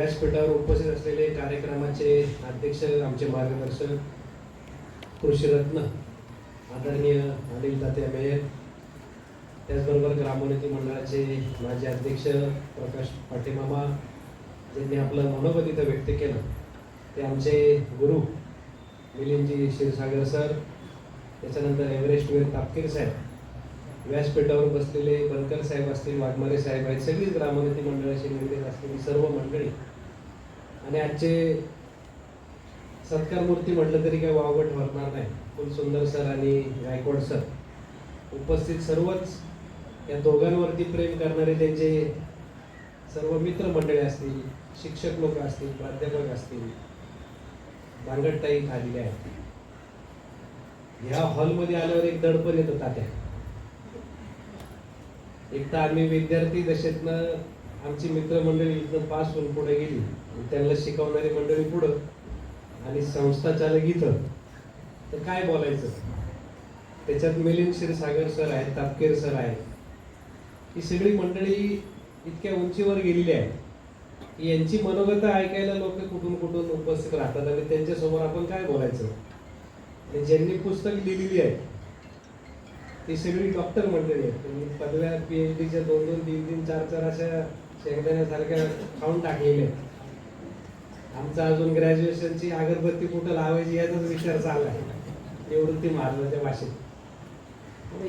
व्यासपीठावर उपस्थित असलेले कार्यक्रमाचे अध्यक्ष आमचे मार्गदर्शक कृषीरत्न आदरणीय अनिल तात्या मेयर त्याचबरोबर ग्रामोन्नती मंडळाचे माजी अध्यक्ष प्रकाश पाटेमामा ज्यांनी आपलं मनोगत इथं व्यक्त केलं ते आमचे गुरु मिलिंदजी क्षीरसागर सर त्याच्यानंतर एव्हरेस्टवीर तापकीर साहेब व्यासपीठावर बसलेले बनकर साहेब असतील वाघमारे साहेब आहेत सगळीच ग्रामोन्नती मंडळाशी निगडीत असलेली सर्व मंडळी आणि आजचे सत्कार मूर्ती म्हटलं तरी काही वावगट ठरणार नाही. फुल सुंदर सर आणि गायकवाड सर उपस्थित सर्वच या दोघांवरती प्रेम करणारे त्यांचे सर्व मित्रमंडळी असतील शिक्षक लोक असतील प्राध्यापक असतील भांगडताई इथं आलेले ह्या हॉलमध्ये आल्यावर एक दडपण येतं तात्या. एक तर आम्ही विद्यार्थी दशेतनं आमची मित्रमंडळी इथनं पास होऊन पुढे गेली. त्यांना शिकवणारी मंडळी पुढं आणि संस्था चालक इथं. तर काय बोलायचं? त्याच्यात मिलिंद क्षीरसागर सर आहेत तापकेर सर आहेत. ही सगळी मंडळी इतक्या उंचीवर गेलेली आहे की यांची मनोगत ऐकायला लोक कुठून कुठून उपस्थित राहतात आणि त्यांच्यासमोर आपण काय बोलायचं? आणि ज्यांनी पुस्तक लिहिलेली आहे ती सगळी डॉक्टर मंडळी आहेत. त्यांनी पदव्या पीएचडीच्या दोन दोन तीन तीन चार चार अशा शेंगदाण्यासारख्या खाऊन टाकलेल्या आहेत. आमचा अजून ग्रॅज्युएशनची अगरबत्ती कुठं लावायची याचाच विचार चालला आहे. निवृत्ती महाराजाच्या भाषेत.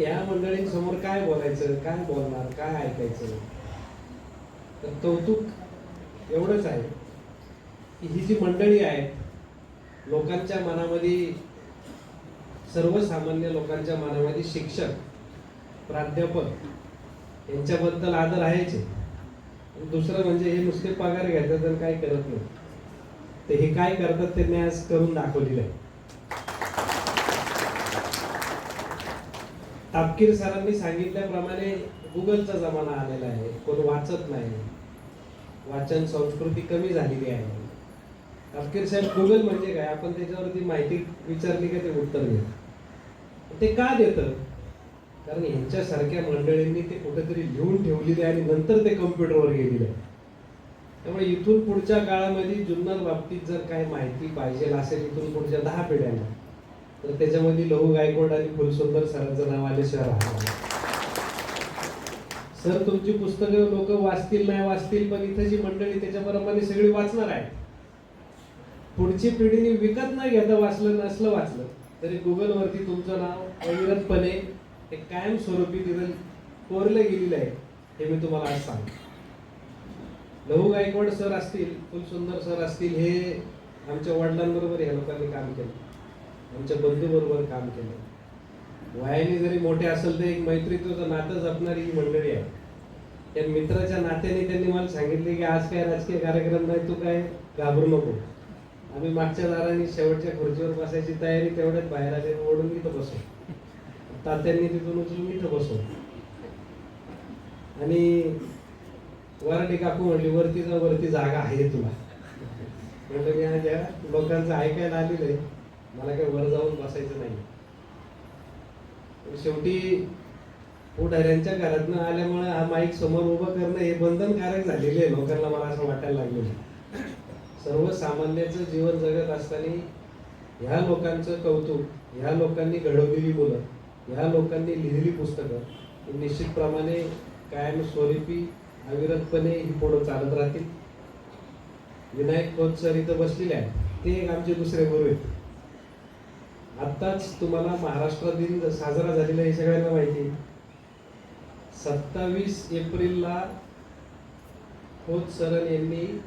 या मंडळींसमोर काय बोलायचं काय बोलणार काय ऐकायचं? तर कौतुक एवढंच आहे की ही जी मंडळी आहेत लोकांच्या मनामध्ये सर्वसामान्य लोकांच्या मनामध्ये शिक्षक प्राध्यापक यांच्याबद्दल आदर आहेच. दुसरं म्हणजे हे नुसते पगार घ्यायचं तर काय करत नाही ते हे काय करतात त्यांनी आज करून दाखवलेलं आहे. तापकीर सरांनी सांगितल्याप्रमाणे गुगलचा जमाना आलेला आहे. कोण वाचत नाही. वाचन संस्कृती कमी झालेली आहे. तापकीर साहेब गुगल म्हणजे काय? आपण त्याच्यावरती माहिती विचारली का ते उत्तर देत ते का देतं कारण ह्यांच्यासारख्या मंडळींनी ते कुठेतरी लिहून ठेवलेले आहे आणि नंतर ते कम्प्युटरवर गेलेलं आहे. त्यामुळे इथून पुढच्या काळामध्ये जुन्नर बाबतीत जर काही माहिती पाहिजे असेल इथून पुढच्या दहा पिढ्यांना तर त्याच्यामध्ये लहू गायकवाड आणि फुलसुंदर सरांचं नाव आले शहर सर तुमची पुस्तकं लोक वाचतील नाही वाचतील पण इथं जी मंडळी त्याच्याप्रमाणे सगळी वाचणार आहे पुढची पिढीने विकत नाही घेता वाचलं नसलं वाचलं तरी गुगलवरती तुमचं नाव अविरतपणे एक कायमस्वरूपी तिथं कोरलं गेलेलं आहे हे मी तुम्हाला आज सांगतो. लहू गायकवाड सर असतील फुलसुंदर सर असतील हे आमच्या वडिलांबरोबर या लोकांनी काम केलं. आमच्या बंधूबरोबर काम केलं. वयाने जरी मोठे असेल तर एक मैत्रीचं नातं जपणारी ही मंडळी आहे. त्या मित्राच्या नात्याने त्यांनी मला सांगितले की आज काय राजकीय कार्यक्रम नाही तू काय घाबरू नको. आम्ही मागच्या दाराने शेवटच्या खुर्चीवर बसायची तयारी तेवढ्यात बाहेर आले ओढून इथं बसू तात्यांनी तिथून उचलून इथं बसू आणि वरटी काकू म्हणली वरती जा वरती जागा आहे तुला. म्हणलं मी आज लोकांचं ऐकायला आलेलं आहे मला काही वर जाऊन बसायचं नाही. शेवटी पुढाऱ्यांच्या घरातनं आल्यामुळे हा माईक समोर उभं करणं हे बंधनकारक झालेले आहे. लोकांना मला असं वाटायला लागलेलं सर्वसामान्याचं जीवन जगत असताना ह्या लोकांचं कौतुक ह्या लोकांनी घडवलेली मुलं ह्या लोकांनी लिहिलेली पुस्तकं निश्चितप्रमाणे कायम स्वरूपी अविरतपणे ही पुढं चालत राहतील. विनायक खोत सर इथं बसलेले आहेत. ते एक आमचे दुसरे गुरु आहेत. आत्ताच तुम्हाला महाराष्ट्र दिन साजरा झालेला हे सगळ्यांना माहिती आहे. सत्तावीस एप्रिलला खोत सरन यांनी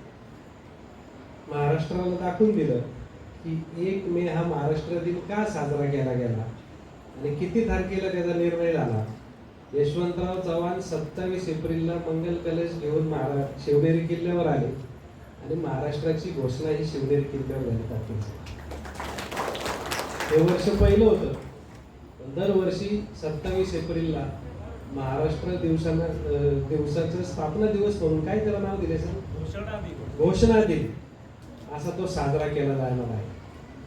महाराष्ट्राला दाखवून दिलं की एक मे हा महाराष्ट्र दिन का साजरा केला गेला? आणि किती तारखेला त्याचा निर्णय झाला? यशवंतराव चव्हाण सत्तावीस एप्रिलला मंगल कलश घेऊन महारा शिवनेरी किल्ल्यावर आले. आणि महाराष्ट्राची घोषणा ही शिवनेरी किल्ल्यावर झाली तारखेची हे वर्ष पहिलं होतं. पण दरवर्षी सत्तावीस एप्रिलला महाराष्ट्र दिवसाना अं, दिवसाचं स्थापना दिवस म्हणून काय त्याला नाव दिले सर घोषणा दिली असा तो साजरा केला जाणार आहे.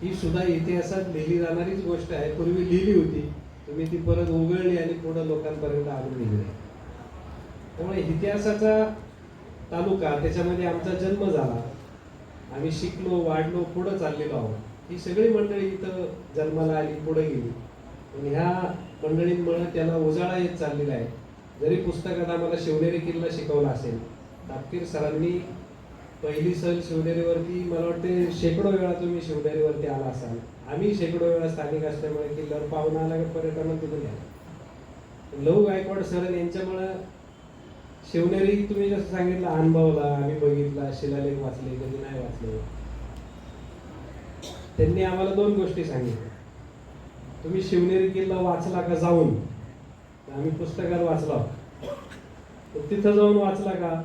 ही सुद्धा इतिहासात लिहिली जाणारीच गोष्ट आहे. पूर्वी लिहिली होती. तुम्ही ती परत उघडली आणि पुढे लोकांपर्यंत आणून दिली. आहे त्यामुळे इतिहासाचा तालुका त्याच्यामध्ये आमचा जन्म झाला. आम्ही शिकलो वाढलो पुढं चाललेलो आहोत. ही सगळी मंडळी इथं जन्माला आली पुढे गेली. पण ह्या मंडळींमुळे त्याला उजाळा येत चाललेला आहे. जरी पुस्तकात आम्हाला शिवनेरी किल्ला शिकवला असेल तापकीर सरांनी पहिली सहल शिवनेरीवरती मला वाटते शेकडो वेळा तुम्ही शिवनेरीवरती आला असाल. आम्ही शेकडो वेळा स्थानिक असल्यामुळे किल्ल्यावर पाहुणा आला का पर्यटनात तिथं घ्या लहू गायकवाड सर यांच्यामुळं शिवनेरी तुम्ही जसं सांगितलं अनुभवला आम्ही बघितला शिलालेख वाचले कधी नाही वाचले. त्यांनी आम्हाला दोन गोष्टी सांगितल्या. तुम्ही शिवनेरी किल्ला वाचला का जाऊन? आम्ही पुस्तकात वाचला. तिथं जाऊन वाचला का?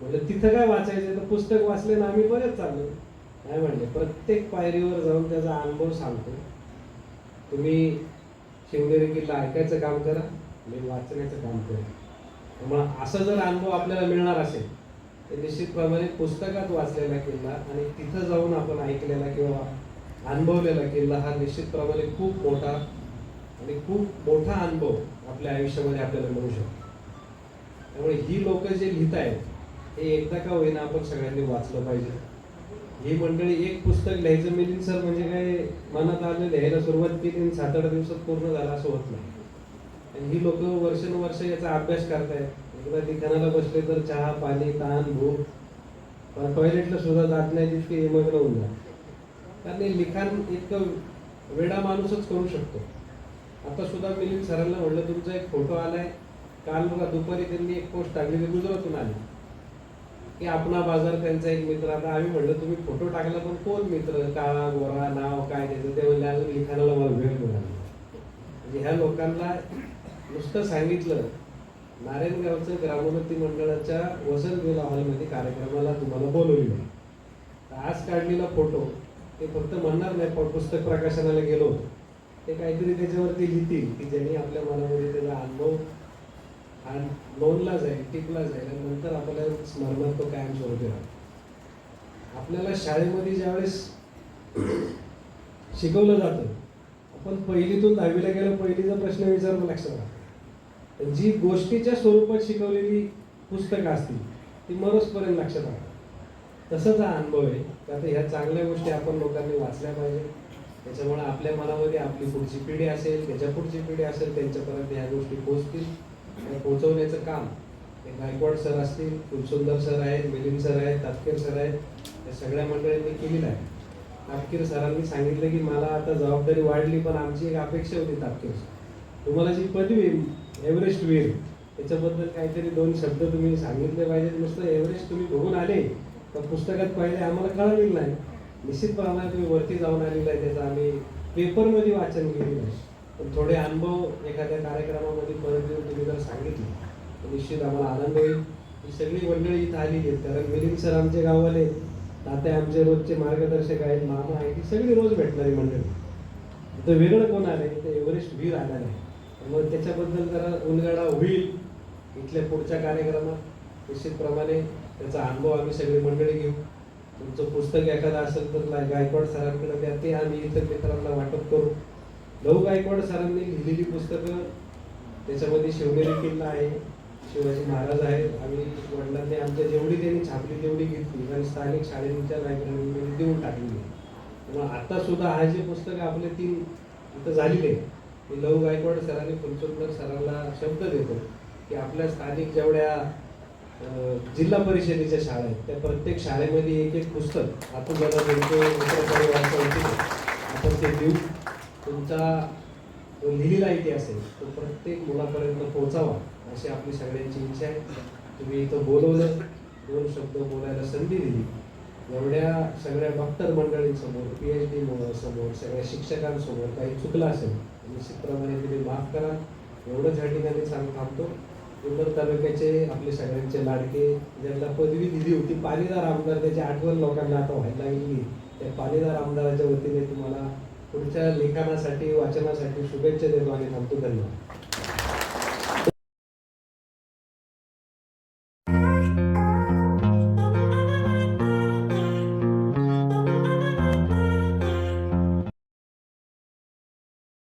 म्हणजे तिथं काय वाचायचं तर पुस्तक वाचले ना आम्ही बरेच चाललो. नाही म्हणले प्रत्येक पायरीवर जाऊन त्याचा अनुभव सांगतो. तुम्ही शिवनेरी किल्ला ऐकायचं काम करा मी वाचण्याचं काम करा त्यामुळं असं जर अनुभव आपल्याला मिळणार असेल तर निश्चितप्रमाणे पुस्तकात वाचलेला किल्ला आणि तिथं जाऊन आपण ऐकलेला किंवा अनुभवलेला किल्ला हा निश्चितप्रमाणे खूप मोठा आणि खूप मोठा अनुभव आपल्या आयुष्यामध्ये आपल्याला मिळू शकतो. त्यामुळे ही लोक जे लिहित आहेत हे एकदा का होईना आपण सगळ्यांनी वाचलं पाहिजे. ही मंडळी एक पुस्तक लिहायचं मिलिंद सर म्हणजे काय मनात आलं लिहायला सुरुवात केली सात आठ दिवसात पूर्ण झाला असं होत नाही. आणि ही लोक वर्षानुवर्ष याचा अभ्यास करतायत. एकदा लिखाणाला बसले तर चहा पाणी ताण भूक. पण टॉयलेटला सुद्धा जात नाही तितके मग्न होऊन जात कारण हे लिखाण इतकं वेडा माणूसच करू शकतो. आता सुद्धा मिलिंद सरांना म्हटलं तुमचा एक फोटो आलाय. काल बघा दुपारी त्यांनी एक पोस्ट टाकली गुजरातून आली. की आपला बाजार त्यांचा एक मित्र. आता आम्ही म्हणलं तुम्ही फोटो टाकला पण कोण मित्र? काळा गोरा नाव काय त्याचं? ते म्हणजे अजून लिखाणाला मला वेळ मिळाला म्हणजे ह्या लोकांना नुसतं सांगितलं नारायणगावचं ग्रामोन्नती मंडळाच्या वसंत विला हॉलमध्ये कार्यक्रमाला तुम्हाला बोलवली. तर आज काढलेला फोटो ते फक्त म्हणणार नाही पण पुस्तक प्रकाशनाला गेलो ते काहीतरी त्याच्यावरती लिहितील की ज्यांनी आपल्या मनामध्ये त्याचा अनुभव हा लोनला जाईल टिकला जाईल आणि नंतर आपल्याला स्मरणात तो कायम स्वरूपी राहतो आपल्याला शाळेमध्ये ज्यावेळेस शिकवलं जातं आपण पहिलीतून दहावीला गेलो पहिलीचा प्रश्न विचारून लक्षात राहतो तर जी गोष्टीच्या स्वरूपात शिकवलेली पुस्तकं असतील ती मरोजपर्यंत लक्षात राहतात तसंच हा अनुभव आहे की आता ह्या चांगल्या गोष्टी आपण लोकांनी वाचल्या पाहिजे. त्याच्यामुळे आपल्या मनामध्ये आपली पुढची पिढी असेल त्याच्या पुढची पिढी असेल त्यांच्यापर्यंत ह्या गोष्टी पोहोचतील. आणि पोहोचवण्याचं काम. ते गायकवाड सर असतील फुलसुंदर सर आहेत मिलिंद सर आहेत तापकीर सर आहेत या सगळ्या मंडळींनी केलेलं आहे. तापकीर सरांनी सांगितलं की मला आता जबाबदारी वाढली पण आमची एक अपेक्षा होती तापकीर सर. तुम्हाला जी पदवी एव्हरेस्ट वीर त्याच्याबद्दल काहीतरी दोन शब्द तुम्ही सांगितले पाहिजेत. नुसतं एव्हरेस्ट तुम्ही बघून आले तर पुस्तकात पाहिले आम्हाला कळालेलं नाही. निश्चितप्रमाणे तुम्ही वरती जाऊन आलेलं आहे त्याचं आम्ही पेपरमध्ये वाचन केलेलं आहे. पण थोडे अनुभव एखाद्या कार्यक्रमामध्ये परत येऊन तुम्ही जर सांगितले तर निश्चित आम्हाला आनंद होईल. ही सगळी मंडळी इथं आलेली आहेत. कारण मिलिंद सर आमचे गाववाले तात्या आमचे रोजचे मार्गदर्शक आहेत मामा आहेत. ही सगळी रोज भेटणारी मंडळी. इथं वेगळं कोण आले इथं एव्हरेस्ट वीर आला आहे त्यामुळे त्याच्याबद्दल जरा उलगडा होईल इथल्या पुढच्या कार्यक्रमात. निश्चितप्रमाणे त्याचा अनुभव आम्ही सगळी मंडळी घेऊ. तुमचं पुस्तक एखादं असेल तर गायकवाड सरांकडे द्या. ते आम्ही इतर मित्रांना वाटप करू. लहू गायकवाड सरांनी लिहिलेली पुस्तकं त्याच्यामध्ये शिवनेरी किल्ला आहे शिवाजी महाराज आहेत. आम्ही वडिलांनी आमच्या जेवढी त्यांनी छापली तेवढी घेतली. आणि स्थानिक शाळेच्या लायब्ररीमध्ये देऊन टाकली. त्यामुळे आता सुद्धा हा जे पुस्तक आपले तीन आता झालेले मी लहू गायकवाड सरांनी फुलचंदर सरांना शब्द देतो की आपल्या स्थानिक जेवढ्या जिल्हा परिषदेच्या शाळा आहेत त्या प्रत्येक शाळेमध्ये एक एक पुस्तक आपण ज्याला म्हणतो आपण ते देऊ. तुमचा जो लिहिलेला इतिहास आहे तो प्रत्येक मुलापर्यंत पोहोचावा अशी आपली सगळ्यांची इच्छा आहे. तुम्ही इथं बोलवलं दोन शब्द बोलायला संधी दिली. एवढ्या सगळ्या डॉक्टर मंडळींसमोर पी एच डी समोर सगळ्या शिक्षकांसमोर काही चुकलं असेल निश्चितप्रमाणे तुम्ही माफ करा. एवढंच या ठिकाणी सांग थांबतो जुन्नर तालुक्याचे आपले सगळ्यांचे लाडके ज्यांना पदवी दिली होती पाणीदार आमदार त्याची आठवण लोकांना आता व्हायला गेली त्या पाणीदार आमदाराच्या वतीने तुम्हाला पुढच्या लेखनासाठी वाचनासाठी शुभेच्छा देतो आणि थांबतो. धन्यवाद.